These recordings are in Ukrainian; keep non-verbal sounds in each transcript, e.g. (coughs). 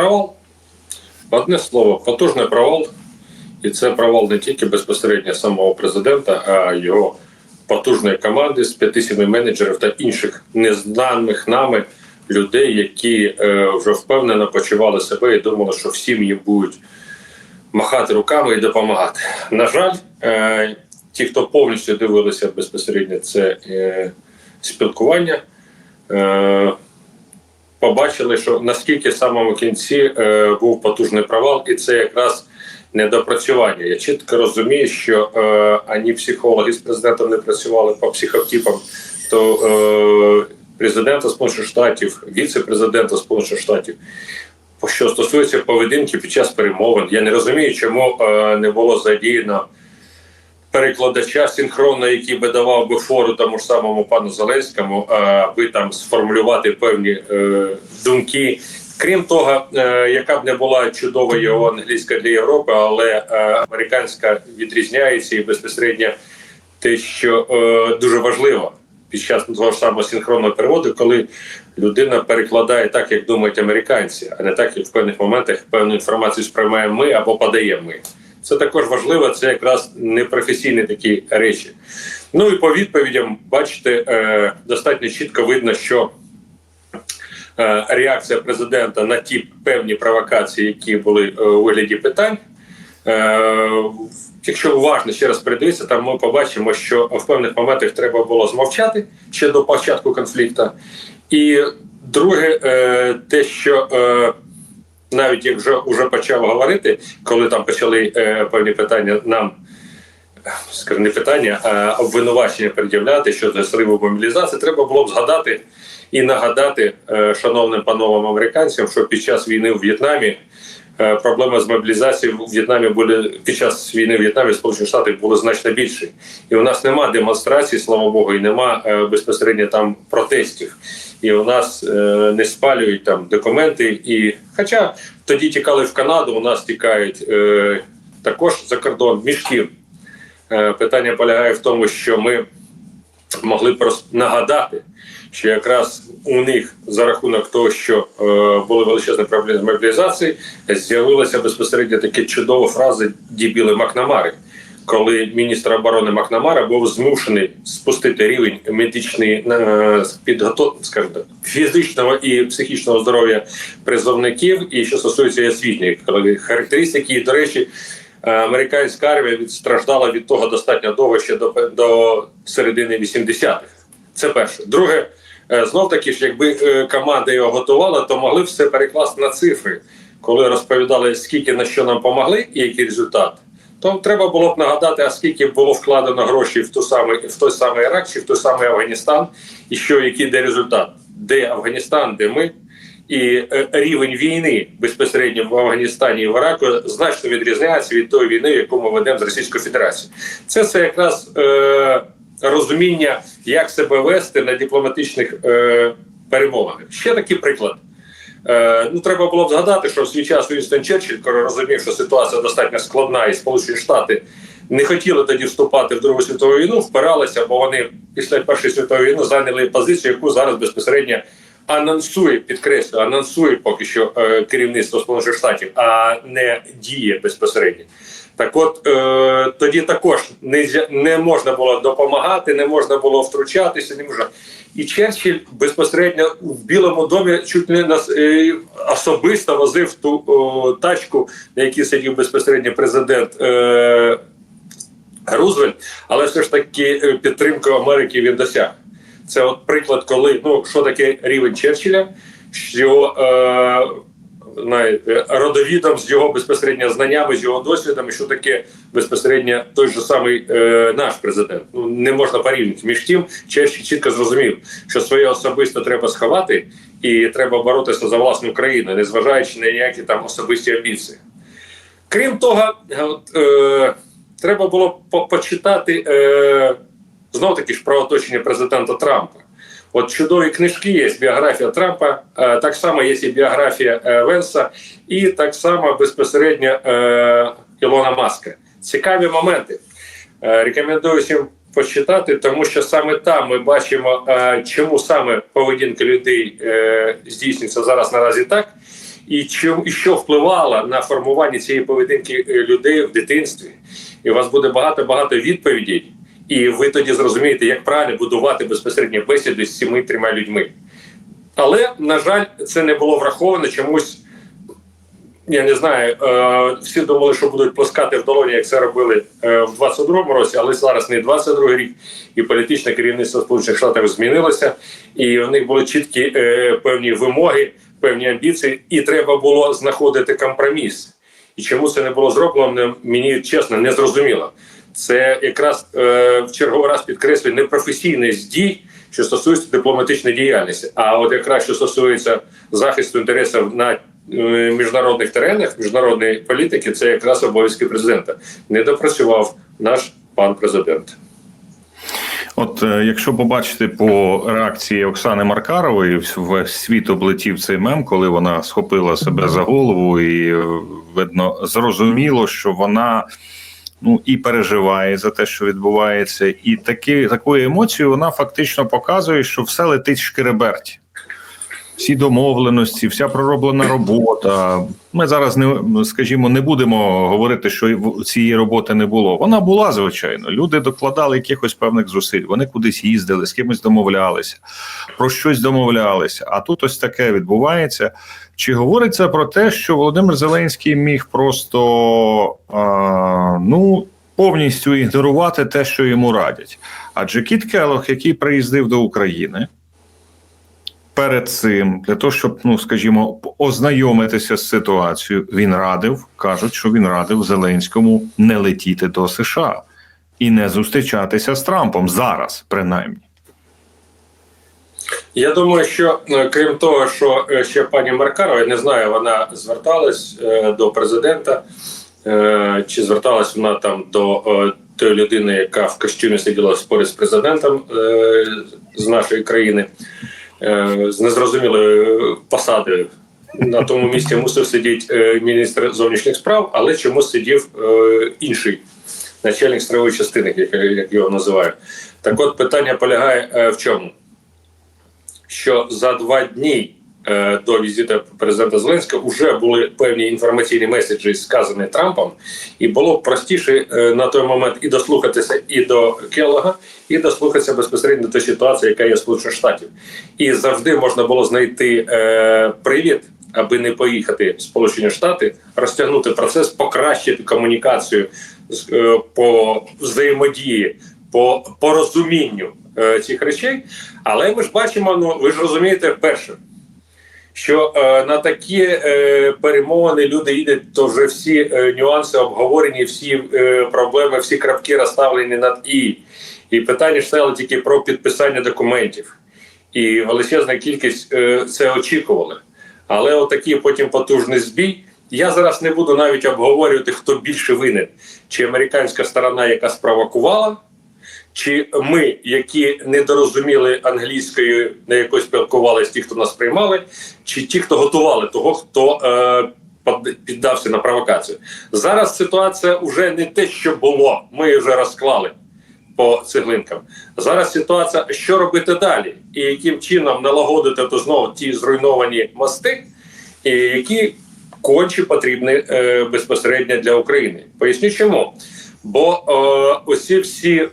провал. Одне слово, потужний провал. І це провал не тільки безпосередньо самого президента, а його потужної команди з 5-7 менеджерів та інших незнаних нами людей, які е, вже впевнено почували себе і думали, що всім їм будуть махати руками і допомагати. На жаль, е, ті, хто повністю дивилися безпосередньо це е, спілкування, е, побачили, що наскільки в самому кінці е, був потужний провал, і це якраз недопрацювання. Я чітко розумію, що е, ані психологи з президентом не працювали по психотипам, то е, президента Сполучених Штатів, віце-президента Сполучених Штатів. Що стосується поведінки під час перемовин, я не розумію, чому е, не було задіяно перекладача синхронно, який би давав би фору тому ж самому пану Зеленському, аби там сформулювати певні е, думки. Крім того, е, яка б не була чудова його англійська для Європи, але е, американська відрізняється і безпосередньо те, що е, дуже важливо під час того ж самого синхронного переводу, коли людина перекладає так, як думають американці, а не так, як в певних моментах певну інформацію сприймаємо ми або подаємо ми. Це також важливо, це якраз непрофесійні такі речі. Ну і по відповідям, бачите, е, достатньо чітко видно, що е, реакція президента на ті певні провокації, які були е, у вигляді питань. Е, Якщо уважно ще раз передивитися, там ми побачимо, що в певних моментах треба було змовчати ще до початку конфлікту. І друге, е, те, що е, навіть як вже вже почав говорити, коли там почали е, певні питання нам. Скажімо, не питання, а обвинувачення пред'являти щодо сриву мобілізації, треба було б згадати і нагадати е, шановним пановим американцям, що під час війни у В'єтнамі проблема з мобілізацією в В'єтнамі були під час війни в В'єтнамі Сполучених Штатів були значно більші. І у нас нема демонстрацій, слава Богу, і нема е, безпосередньо там протестів. І у нас е, не спалюють там документи. І хоча тоді тікали в Канаду, у нас тікають е, також за кордон мішків. Е, Питання полягає в тому, що ми могли просто нагадати, що якраз у них за рахунок того, що е, були величезні проблеми з мобілізацією, з'явилася безпосередньо така чудова фраза дібіли Макнамари, коли міністр оборони Макнамара був змушений спустити рівень медичної е, підготовки, скажімо фізичного і психічного здоров'я призовників, і що стосується і освітньої характеристики, і до речі. Американська армія відстраждала від того достатньо довго ще до, до середини 80-х. Це перше. Друге, знов таки ж, якби е, команда його готувала, то могли все перекласти на цифри, коли розповідали, скільки на що нам помогли і який результат. То треба було б нагадати, а скільки було вкладено грошей в ту самий в той самий Ірак чи в той самий Афганістан, і що який де результат, де Афганістан, де ми. І е, рівень війни безпосередньо в Афганістані і в Іраку значно відрізняється від тої війни, яку ми ведемо з Російською Федерацією. Це це якраз е, розуміння, як себе вести на дипломатичних е, перемовинах. Ще такий приклад. Е, ну, треба було б згадати, що в свій час Вінстон Черчилль, коли розумів, що ситуація достатньо складна, і Сполучені Штати не хотіли тоді вступати в Другу світову війну, впиралися, бо вони після Першої світової війни зайняли позицію, яку зараз безпосередньо анонсує, підкреслюю, анонсує поки що е, керівництво Сполучених Штатів, а не діє безпосередньо. Так от е, тоді також не, не можна було допомагати, не можна було втручатися, не можна. І Черчилль безпосередньо в Білому домі чуть не нас е, особисто возив ту о, тачку, на якій сидів безпосередньо президент е, Рузвельт, але все ж таки е, підтримку Америки він досяг. Це от приклад, коли ну що таке рівень Черчилля, що е, родовідом з його безпосередньо знаннями, з його досвідом, що таке безпосередньо той же самий е, наш президент. Ну не можна порівняти. Між тим, Черчилль чітко зрозумів, що своє особисто треба сховати, і треба боротися за власну країну, незважаючи на ніякі там особисті амбіції. Крім того, от, е, треба було почитати. Е, Знов таки ж про оточення президента Трампа. От чудові книжки є біографія Трампа, е, так само є і біографія е, Венса, і так само безпосередньо е, Ілона Маска. Цікаві моменти. Рекомендую всім почитати, тому що саме там ми бачимо, чому саме поведінка людей здійснюється зараз наразі так. і чим що впливало на формування цієї поведінки людей в дитинстві. І у вас буде багато багато відповідей, і ви тоді зрозумієте, як правильно будувати безпосередньо бесіду з цими трьома людьми. Але на жаль, це не було враховано чомусь. Я не знаю, е, всі думали, що будуть плескати в долоні, як це робили е, в 22-му році, але зараз не 22-й рік, і політичне керівництво Сполучених Штатів змінилося, і у них були чіткі е, певні вимоги, певні амбіції, і треба було знаходити компроміс. І чому це не було зроблено, мені чесно не зрозуміло. Це якраз е, в черговий раз підкреслює непрофесійність дій, що стосується дипломатичної діяльності. А от якраз що стосується захисту інтересів на е, міжнародних теренах, міжнародної політики, це якраз обов'язки президента. Не допрацював наш пан президент. От е, якщо побачити по реакції Оксани Маркарової, весь світ облетів цей мем, коли вона схопила себе за голову, і е, видно зрозуміло, що вона ну і переживає за те, що відбувається, і такі такою емоцією вона фактично показує, що все летить в шкереберті. Всі домовленості, вся пророблена робота. Ми зараз не скажімо, не будемо говорити, що цієї роботи не було. Вона була звичайно. Люди докладали якихось певних зусиль. Вони кудись їздили, з кимось домовлялися, про щось домовлялися. А тут ось таке відбувається. Чи говориться про те, що Володимир Зеленський міг просто а, ну повністю ігнорувати те, що йому радять? Адже Кіт Келох, який приїздив до України перед цим, для того, щоб, ну скажімо, ознайомитися з ситуацією, він радив, кажуть, що він радив Зеленському не летіти до США і не зустрічатися з Трампом зараз, принаймні. Я думаю, що е, крім того, що е, ще пані Маркарова, я не знаю, вона зверталась е, до президента, чи зверталась вона там до тої людини, яка в костюмі сиділа поряд з президентом з нашої країни, з незрозумілою посадою. На тому місці мусив сидіти е, міністр зовнішніх справ, але чомусь сидів е, інший начальник строєвої частини, як, його називають. Так от питання полягає е, в чому? що за два дні е, до візиту президента Зеленського вже були певні інформаційні меседжі, сказані Трампом, і було простіше е, на той момент і дослухатися і до Келлога, і дослухатися безпосередньо до ситуації, яка є Сполучених Штатів. І завжди можна було знайти е, привід, аби не поїхати в Сполучені Штати, розтягнути процес, покращити комунікацію е, по взаємодії, по порозумінню е, цих речей. Але ми ж бачимо, ну ви ж розумієте, перше, що е, на такі е, перемовини люди їдуть, то вже всі е, нюанси обговорені, всі е, проблеми, всі крапки розставлені над і. І питання стало тільки про підписання документів. І величезна кількість е, це очікували. Але отакий потім потужний збій. Я зараз не буду навіть обговорювати, хто більше винен, чи американська сторона, яка спровокувала, чи ми, які недорозуміли англійською, на якої спілкувалися ті, хто нас приймали, чи ті, хто готували того, хто е, піддався на провокацію. Зараз ситуація вже не те, що було. Ми вже розклали по цеглинкам. Зараз ситуація, що робити далі, і яким чином налагодити то знову ті зруйновані мости, які конче потрібні е, безпосередньо для України. Поясню чому. Бо е, усі всі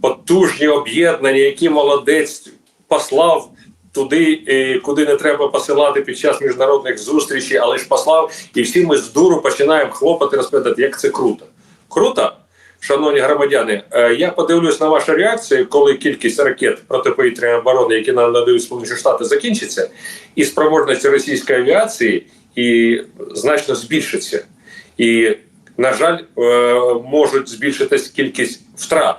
потужні об'єднання, які молодець послав туди, е, куди не треба посилати під час міжнародних зустрічей, але ж послав, і всі ми з дуру починаємо хлопати, розповідати, як це круто. Круто, шановні громадяни. Е, я подивлюсь на вашу реакцію, коли кількість ракет протиповітряної оборони, які нам надають Сполучені Штати, закінчиться, і спроможності російської авіації і значно збільшиться. І на жаль, е, можуть збільшитись кількість втрат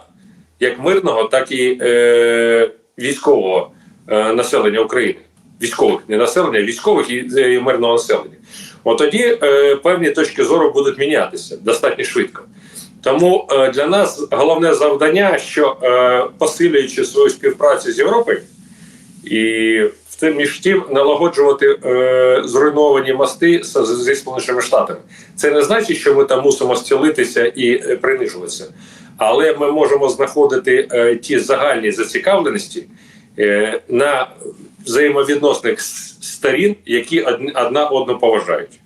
як мирного, так і е, військового е, населення України. Військових не населення, військових і, е, і мирного населення. От тоді е, певні точки зору будуть мінятися достатньо швидко. Тому е, для нас головне завдання, що е, посилюючи свою співпрацю з Європою, і в тим між тим налагоджувати е, зруйновані мости зі Сполученими Штатами. Це не значить, що ми там мусимо зцілитися і е, принижуватися, але ми можемо знаходити е, ті загальні зацікавленості е, на взаємовідносних сторін, які одна одну поважають.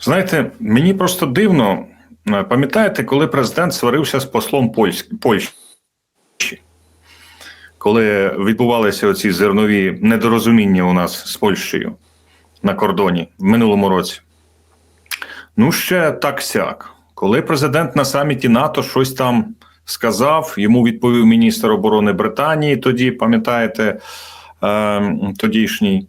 Знаєте, мені просто дивно. Е, Пам'ятаєте, коли президент сварився з послом Польщ... Польщі, коли відбувалися оці зернові недорозуміння у нас з Польщею на кордоні в минулому році. Ну, ще так сяк. Коли президент на саміті НАТО щось там сказав, йому відповів міністр оборони Британії, тоді, пам'ятаєте, е, тодішній.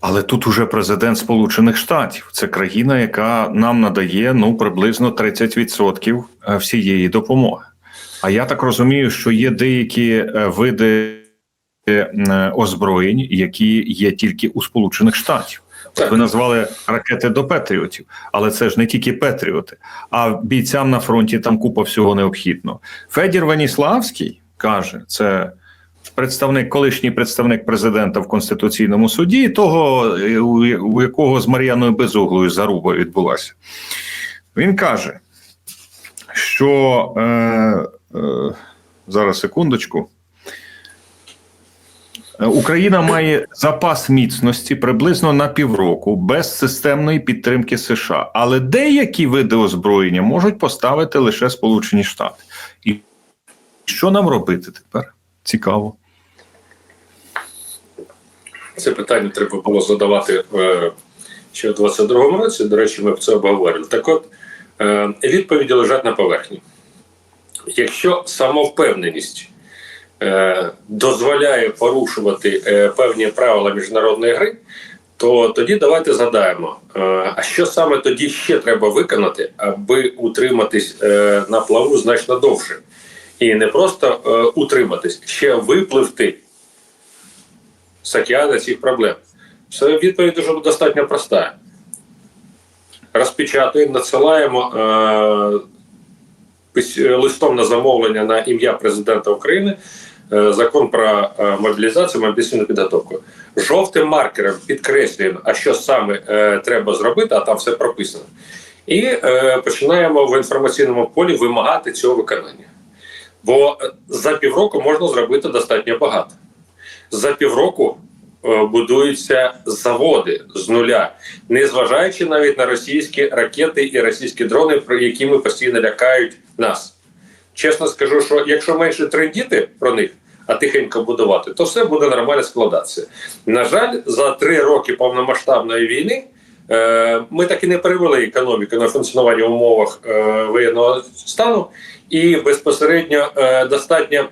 Але тут уже президент Сполучених Штатів. Це країна, яка нам надає ну приблизно 30% всієї допомоги. А я так розумію, що є деякі е, види е, озброєнь, які є тільки у Сполучених Штатів. От ви назвали ракети до Петріотів, але це ж не тільки Петріоти, а бійцям на фронті там купа всього необхідного. Федір Веніславський каже, це представник, колишній представник президента в Конституційному суді, того, у якого з Мар'яною Безуглою заруба відбулася. Він каже, що е, е, зараз секундочку. Україна має запас міцності приблизно на півроку без системної підтримки США, але деякі види озброєння можуть поставити лише Сполучені Штати. І що нам робити тепер? Цікаво. Це питання треба було задавати е, ще у 22-му році. До речі, ми це обговорили. Так от, е, відповіді лежать на поверхні. Якщо самовпевненість дозволяє порушувати е, певні правила міжнародної гри, то тоді давайте згадаємо, е, а що саме тоді ще треба виконати, аби утриматись е, на плаву значно довше. І не просто е, утриматись, ще випливти з океана цих проблем. Це відповідь дуже достатньо проста. Розпечатуємо, надсилаємо е, листом на замовлення на ім'я президента України е, закон про е, мобілізацію, мобілізаційну підготовку. Жовтим маркером підкреслюємо, а що саме е, треба зробити, а там все прописано. І е, починаємо в інформаційному полі вимагати цього виконання. Бо е, за півроку можна зробити достатньо багато за півроку е, будуються заводи з нуля, незважаючи навіть на російські ракети і російські дрони, про якими постійно лякають нас. Чесно скажу, що якщо менше трендіти про них, а тихенько будувати, то все буде нормально складатися. На жаль, за три роки повномасштабної війни. е, Ми так і не перевели економіку на функціонування в умовах е, воєнного стану, і безпосередньо е, достатньо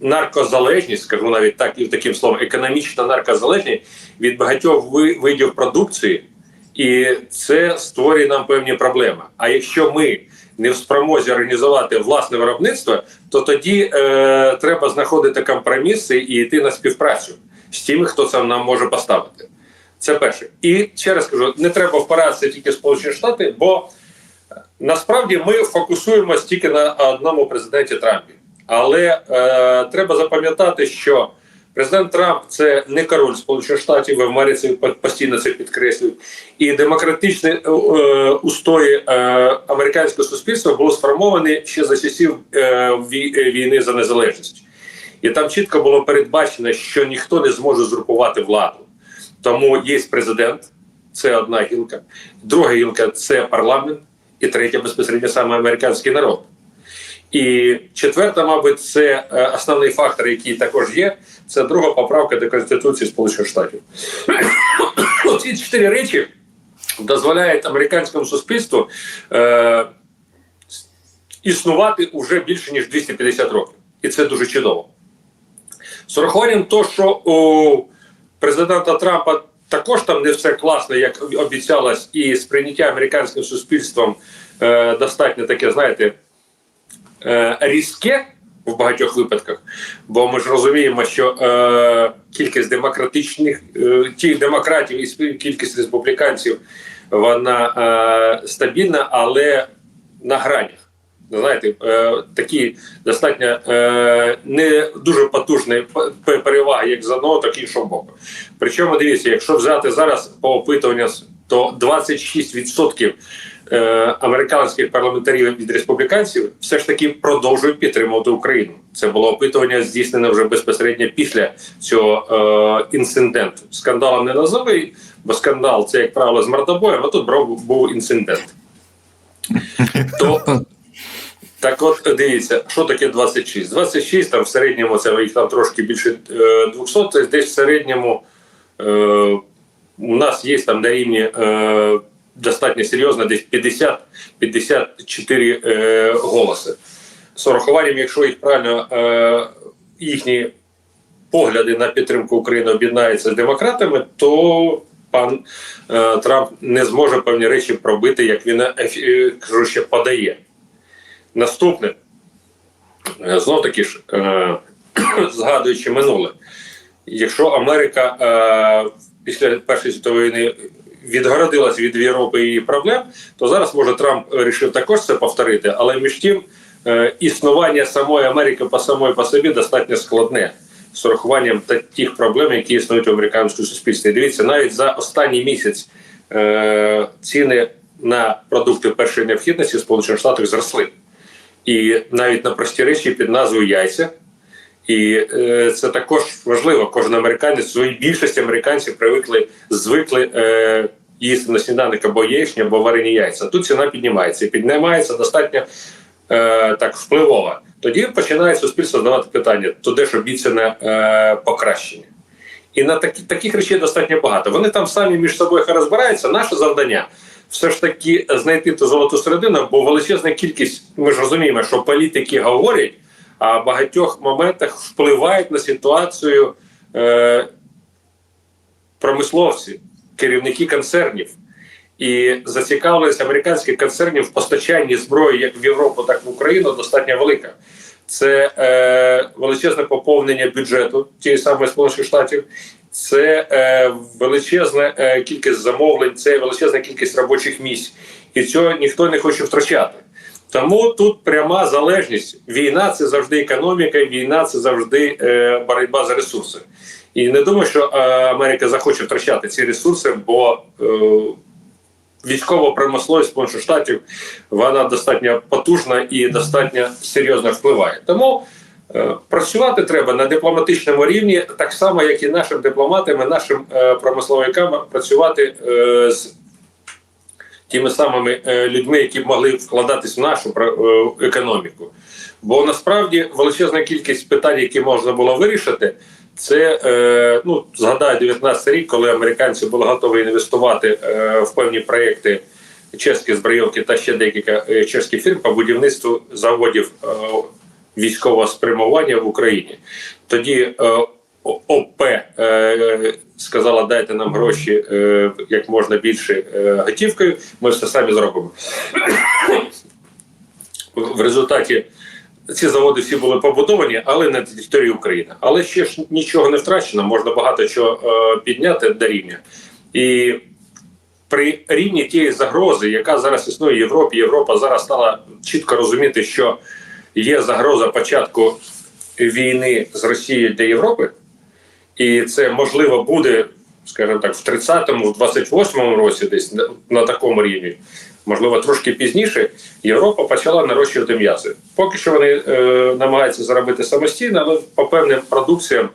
наркозалежність, скажу навіть так і таким словом, економічна наркозалежність від багатьох видів продукції, і це створює нам певні проблеми. А якщо ми не в спромозі організувати власне виробництво, то тоді е, треба знаходити компроміси і йти на співпрацю з тими, хто це нам може поставити. Це перше. І ще раз кажу, не треба впиратися тільки Сполучені Штати, бо насправді ми фокусуємося тільки на одному президенті Трампі. Але е, треба запам'ятати, що президент Трамп це не король Сполучених Штатів, в Америці постійно це підкреслюють. І демократичні е, е, устої е, американського суспільства були сформовані ще за часів е, е, війни за незалежність. І там чітко було передбачено, що ніхто не зможе згрупувати владу. Тому є президент, це одна гілка, друга гілка це парламент, і третя безпосередньо саме американський народ. І четверта, мабуть, це е, основний фактор, який також є. Це друга поправка до Конституції Сполучених Штатів. Ці чотири речі дозволяють американському суспільству е, існувати уже більше ніж 250 років, і це дуже чудово. З урахуванням того, що у президента Трампа також там не все класно, як обіцялось, і сприйняття американським суспільством е, достатньо таке, знаєте, різке в багатьох випадках, бо ми ж розуміємо, що е, кількість демократичних е, тих демократів і кількість республіканців вона е, стабільна, але на гранях. Знаєте, е, такі достатньо е, не дуже потужні переваги як з одного, так і іншого боку. Причому дивіться, якщо взяти зараз по опитуванню то 26% е, американських парламентарів від республіканців все ж таки продовжують підтримувати Україну. Це було опитування здійснене вже безпосередньо після цього е, інциденту. Скандалом не назови, бо скандал це як правило з мордобоєм, а тут був, був інцидент. То так от дивіться, що таке 26? 26 там в середньому це їх там трошки більше е, 200, це десь в середньому е, у нас є там на рівні е, достатньо серйозно, десь 50-54 е, голоси. З урахуванням, якщо їх правильно е, їхні погляди на підтримку України об'єднаються з демократами, то пан е, Трамп не зможе певні речі пробити, як він е, е, кажу, ще подає. Наступне, е, знов таки ж, е, (clears throat) згадуючи минуле, якщо Америка е, після Першої світової війни відгородилась від Європи її проблем, то зараз може Трамп вирішив також це повторити, але між тим е, існування самої Америки по самої по собі достатньо складне з урахуванням та тих проблем, які існують в американському суспільстві. Дивіться, навіть за останній місяць е, ціни на продукти першої необхідності в Сполучених Штатах зросли. І навіть на прості речі під назвою яйця. І е, це також важливо. Кожен американець своїй більшості американців привикли, звикли е, їсти на сніданок або яєчня, або варені яйця. Тут ціна піднімається. І піднімається достатньо е, так впливова. Тоді починає суспільство задавати питання: то де ж обіцяне е, покращення? І на такі, таких речей достатньо багато. Вони там самі між собою розбираються. Наше завдання все ж таки знайти ту золоту середину, бо величезна кількість, ми ж розуміємо, що політики говорять, а в багатьох моментах впливають на ситуацію е, промисловці, керівники концернів. І зацікавленість американських концернів в постачанні зброї як в Європу, так і в Україну достатньо велика. Це е, величезне поповнення бюджету тієї самої Сполучених Штатів, це е, величезна е, кількість замовлень, це величезна кількість робочих місць, і цього ніхто не хоче втрачати. Тому тут пряма залежність. Війна це завжди економіка, війна це завжди е, боротьба за ресурси. І не думаю, що е, Америка захоче втрачати ці ресурси, бо е, військова промисловість Сполучених Штатів вона достатньо потужна і достатньо серйозно впливає. Тому е, працювати треба на дипломатичному рівні, так само, як і нашим дипломатам, і нашим е, промисловикам працювати е, з тими самими е, людьми, які б могли вкладатись в нашу е, економіку. Бо насправді величезна кількість питань, які можна було вирішити, це е, ну згадаю 19 рік, коли американці були готові інвестувати в певні проекти чеські збройовки та ще декілька чеських фірм по будівництву заводів військового спрямування в Україні. Тоді ОП сказала, дайте нам гроші е, як можна більше е, готівкою. Ми все самі зробимо. В результаті ці заводи всі були побудовані, але на території України. Але ще ж нічого не втрачено, можна багато чого е, підняти до рівня. І при рівні тієї загрози, яка зараз існує в Європі, Європа зараз стала чітко розуміти, що є загроза початку війни з Росією для Європи, і це можливо буде, скажімо так, в 30-му, в 28-му році, десь на, такому рівні. Можливо, трошки пізніше Європа почала нарощувати м'ясо. Поки що вони е, намагаються заробити самостійно, але по певним продукціям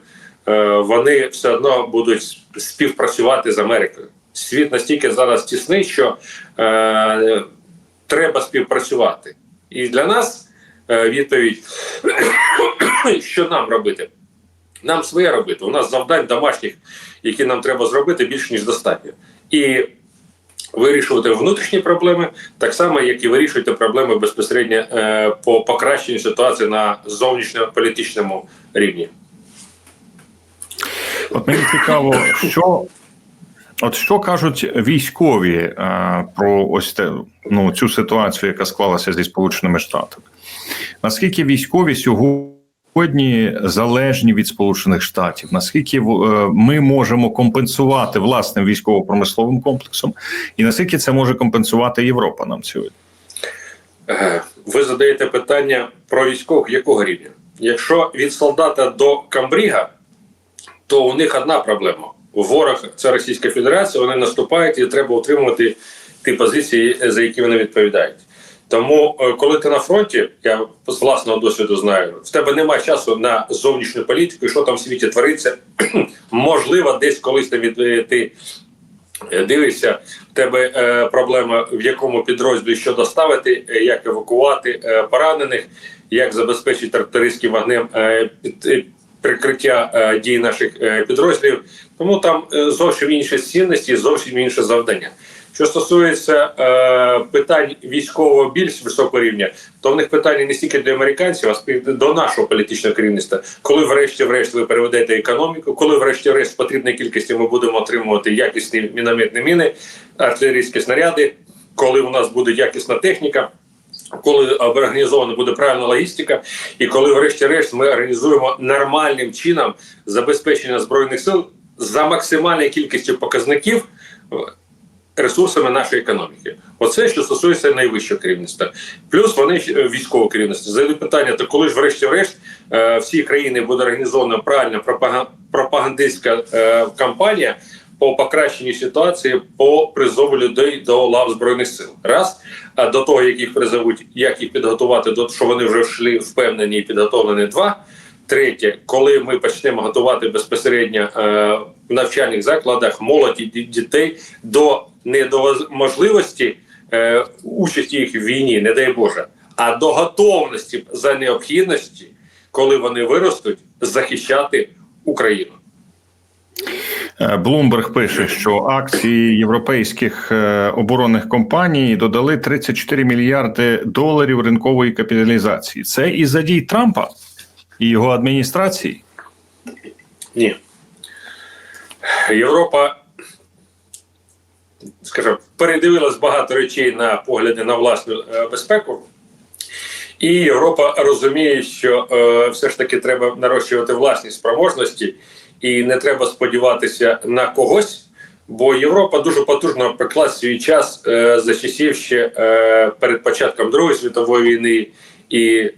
е, вони все одно будуть співпрацювати з Америкою. Світ настільки зараз тісний, що е, треба співпрацювати. І для нас е, відповідь, (coughs) що нам робити? Нам своє робити. У нас завдань домашніх, які нам треба зробити, більш ніж достатньо. І вирішувати внутрішні проблеми, так само, як і вирішувати проблеми безпосередньо е, по покращенню ситуації на зовнішньополітичному рівні. От мені цікаво, що. От що кажуть військові е, про ось те, ну, цю ситуацію, яка склалася зі Сполученими Штатами? Наскільки військові сьогодні залежні від Сполучених Штатів? Наскільки е, ми можемо компенсувати власним військово-промисловим комплексом, і наскільки це може компенсувати Європа нам сьогодні? Е, Ви задаєте питання про військових якого рівня? Якщо від солдата до камбріга, то у них одна проблема. ворог це Російська Федерація, вони наступають і треба утримувати ті позиції, за які вони відповідають. Тому, е, коли ти на фронті, я з власного досвіду знаю, в тебе немає часу на зовнішню політику, що там в світі твориться. (clears throat) Можливо, десь колись е, ти е, дивишся, в тебе проблема в якому підрозділі що доставити, як евакувати поранених, як забезпечити артилерійським вогнем під, прикриття дій наших підрозділів. Тому там зовсім інші цінності, зовсім інше завдання. Що стосується е, питань військового більш високого рівня, то в них питання не стільки до американців, а до нашого політичного керівництва. Коли врешті-врешт ви переведете економіку, коли врешті-решт в потрібній кількості ми будемо отримувати якісні мінометні міни, артилерійські снаряди, коли у нас буде якісна техніка. Коли організована буде правильна логістика, і коли, врешті-решт, ми організуємо нормальним чином забезпечення збройних сил за максимальною кількістю показників ресурсами нашої економіки. Оце що стосується найвищого керівництва. Плюс вони е, військове керівництво. Задають питання: то коли ж, врешті-решт, е, всі країни буде організована правильна пропага- пропагандистська е, кампанія по покращенню ситуації по призову людей до лав збройних сил. Раз а до того, як їх призовуть, як їх підготувати до що вони вже йшли впевнені і підготовлені. Два. Третє, коли ми почнемо готувати безпосередньо е, в навчальних закладах молоді дітей до не до можливості е, участі їх в війні, не дай Боже, а до готовності за необхідності, коли вони виростуть, захищати Україну. Е, Блумберг пише, що акції європейських е, оборонних компаній додали 34 мільярди доларів ринкової капіталізації. Це і за дій Трампа і його адміністрації. Ні. Європа, скажімо, передивилась багато речей на погляди на власну е, безпеку. І Європа розуміє, що е, все ж таки треба нарощувати власні спроможності, і не треба сподіватися на когось. Бо Європа дуже потужно пекла свій час е, за часів ще е, перед початком Другої світової війни і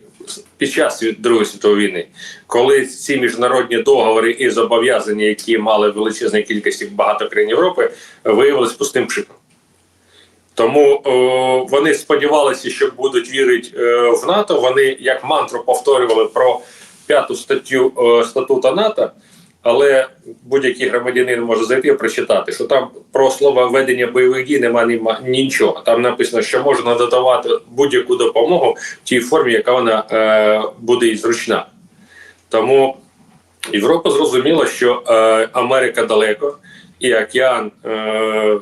під час Другої світової війни, коли ці міжнародні договори і зобов'язання, які мали величезну кількість багато країн Європи, виявилися пустим пшиком. Тому о, вони сподівалися, що будуть вірити о, в НАТО. Вони як мантру повторювали про п'яту статтю о, статуту НАТО. Але будь-який громадянин може зайти і прочитати, що там про слово ведення бойових дій немає нічого. Там написано, що можна додавати будь-яку допомогу в тій формі, яка вона е, буде і зручна. Тому Європа зрозуміла, що е, Америка далеко, і океан е,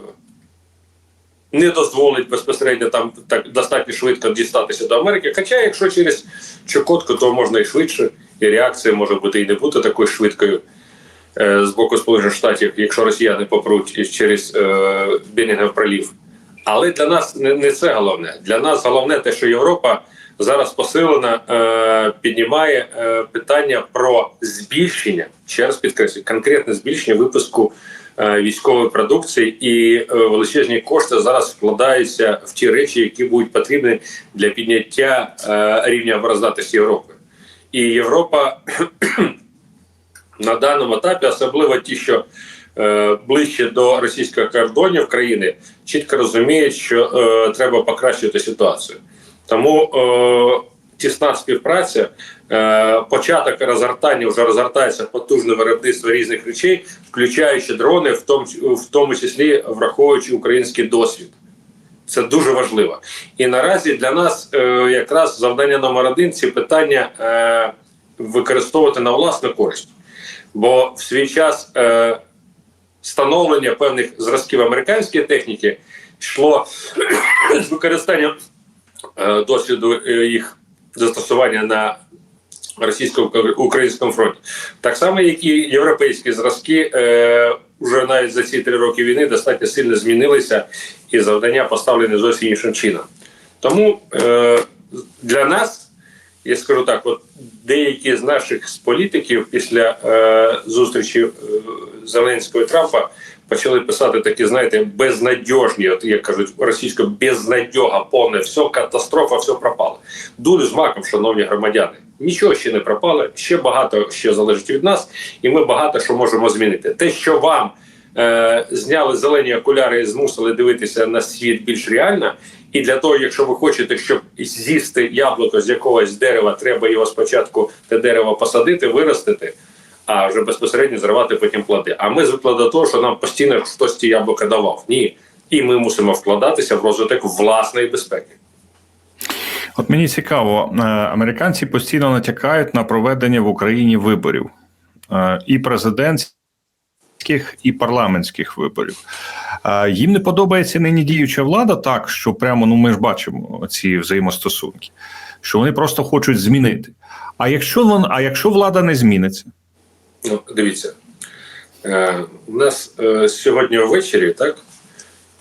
не дозволить безпосередньо там так достатньо швидко дістатися до Америки. Хоча, якщо через Чукотку, то можна і швидше, і реакція може бути і не бути такою швидкою з боку Сполучених Штатів, якщо росіяни попруть через е, Бенінгов пролів. Але для нас не, це головне. Для нас головне те, що Європа зараз посилена е, піднімає е, питання про збільшення, ще раз підкреслюю, конкретне збільшення випуску е, військової продукції, і е, величезні кошти зараз вкладаються в ті речі, які будуть потрібні для підняття е, рівня обороздатості Європи. І Європа на даному етапі, особливо ті, що е, ближче до російських кордонів країни, чітко розуміють, що е, треба покращити ситуацію. Тому е, тісна співпраця, е, початок розгортання вже розгортається потужне виробництво різних речей, включаючи дрони, в тому, в тому числі враховуючи український досвід. Це дуже важливо. І наразі для нас е, якраз завдання номер один ці питання е, використовувати на власну користь. Бо в свій час е, становлення певних зразків американської техніки йшло з використанням е, досвіду е, їх застосування на російсько-українському фронті. Так само, як і європейські зразки е, вже навіть за ці три роки війни достатньо сильно змінилися, і завдання поставлені зовсім іншим чином. Тому е, для нас, я скажу так, от деякі з наших політиків після е, зустрічі е, Зеленського і Трампа почали писати такі, знаєте, безнадіжні, от як кажуть російською, безнадьога, повне, все, катастрофа, все пропало. Дулю з маком, шановні громадяни. Нічого ще не пропало, ще багато ще залежить від нас, і ми багато що можемо змінити. Те, що вам е, зняли зелені окуляри і змусили дивитися на світ більш реально. І для того, якщо ви хочете, щоб з'їсти яблуко з якогось дерева, треба його спочатку те дерево посадити, виростити, а вже безпосередньо зривати потім плоди. А ми звикли до того, що нам постійно хтось ті яблука давав. Ні. І ми мусимо вкладатися в розвиток власної безпеки. От мені цікаво, е, американці постійно натякають на проведення в Україні виборів е, і президентських, і парламентських виборів. Їм не подобається нині діюча влада, так що прямо ну ми ж бачимо ці взаємостосунки, що вони просто хочуть змінити. А якщо вон, а якщо влада не зміниться, Ну, дивіться, е, у нас е, сьогодні ввечері, так?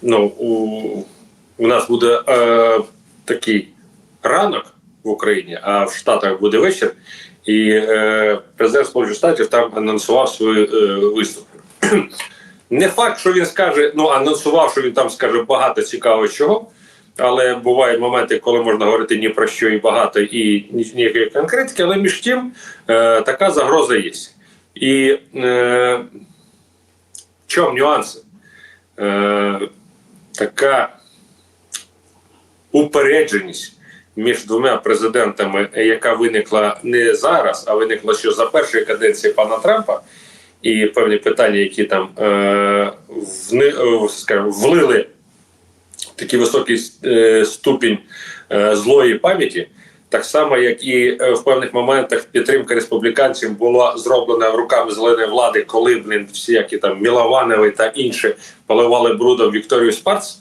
Ну, у, у нас буде е, такий ранок в Україні, а в Штатах буде вечір. І е, президент Сполучених Штатів там анонсував свій е, виступ. Не факт, що він скаже, ну анонсував, що він там скаже багато цікавого чого. Але бувають моменти, коли можна говорити ні про що і багато, і ні- ніякої конкретики, але між тим е, така загроза є. І е, в чому нюанси? Е, така упередженість між двома президентами, яка виникла не зараз, а виникла ще за першої каденції пана Трампа, і певні питання, які там е, вни, е, скажімо, влили такий високий е, ступінь е, злої пам'яті. Так само, як і в певних моментах підтримка республіканців була зроблена руками зеленої влади, коли блін, всіякі там Мілованови та інші поливали брудом Вікторію Спарц.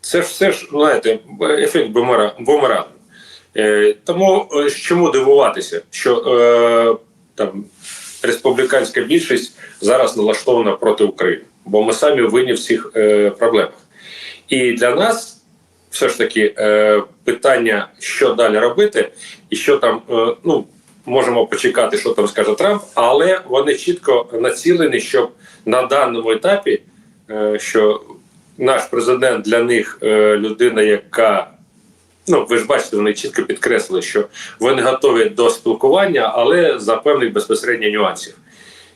Це ж все ж, знаєте, ефект бумера- бумерангу. Е, тому чому дивуватися, що е, там республіканська більшість зараз налаштована проти України, бо ми самі винні в цих е, проблемах. І для нас все ж таки е, питання, що далі робити, і що там, е, ну можемо почекати, що там скаже Трамп, але вони чітко націлені, щоб на даному етапі, е, що наш президент для них е, людина, яка ну ви ж бачите, вони чітко підкреслили, що вони готові до спілкування, але за певних безпосередньо нюансів.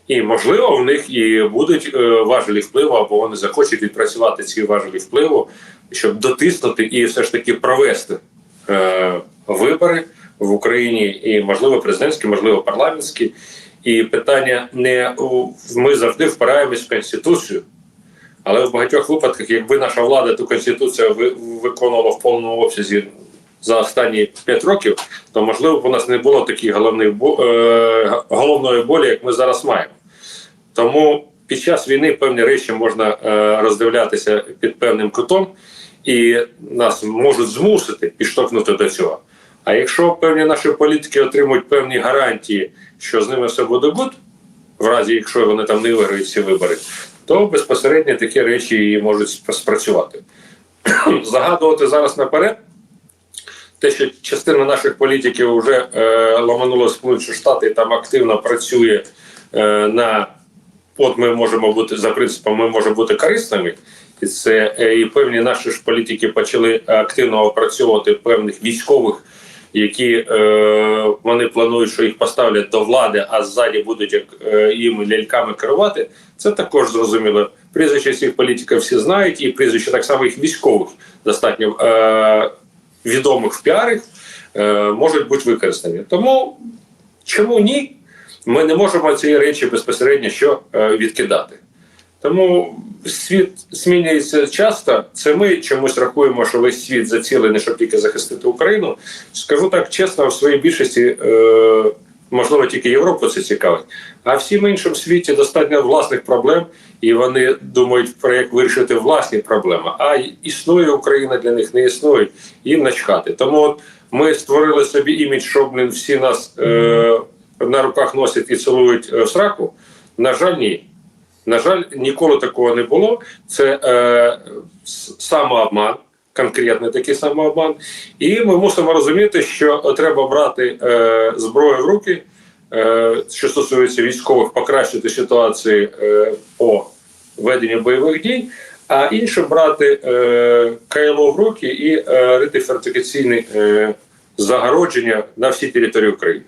І можливо, в них і будуть е, важелі впливу, або вони захочуть відпрацювати ці важелі впливу, щоб дотиснути і все ж таки провести е, вибори в Україні, і можливо президентські, можливо, парламентські. І питання не ми завжди впираємось в конституцію. Але в багатьох випадках, якби наша влада ту конституцію ви- виконувала в повному обсязі за останні 5 років, то можливо б у нас не було такої головної бо- е, головної болі, як ми зараз маємо. Тому під час війни певні речі можна е, роздивлятися під певним кутом, і нас можуть змусити підштовхнути до цього. А якщо певні наші політики отримують певні гарантії, що з ними все буде гуд, в разі якщо вони там не виграють ці вибори, то безпосередньо такі речі і можуть спрацювати. (clears throat) Загадувати зараз наперед. Те, що частина наших політиків вже е, ламанула Сполучені Штати і там активно працює е, на от ми можемо бути за принципом, ми можемо бути корисними, і це е, і певні наші ж політики почали активно опрацьовувати певних військових, які е, вони планують, що їх поставлять до влади, а ззаді будуть як е, їм ляльками керувати. Це також зрозуміло. Прізвища цих політиків всі знають, і прізвища так само їх військових достатньо е, відомих в піарі е, можуть бути використані. Тому чому ні? Ми не можемо ці речі безпосередньо що е, відкидати. Тому світ змінюється часто. Це ми чомусь рахуємо, що весь світ зацілений, щоб тільки захистити Україну. Скажу так чесно, в своїй більшості, е, можливо, тільки Європу це цікавить. А всім іншим світі достатньо власних проблем, і вони думають про як вирішити власні проблеми. А існує Україна для них, не існує, їм начхати. Тому от ми створили собі імідж, що блін, всі нас е, на руках носять і цілують е, в сраку. На жаль, ні. На жаль, ніколи такого не було. Це е, самообман, конкретний такий самообман. І ми мусимо розуміти, що треба брати е, зброю в руки, е, що стосується військових, покращити ситуацію е, по ведення бойових дій, а інше брати е, КМО в руки і е, рити фортифікаційні е, загородження на всій території України.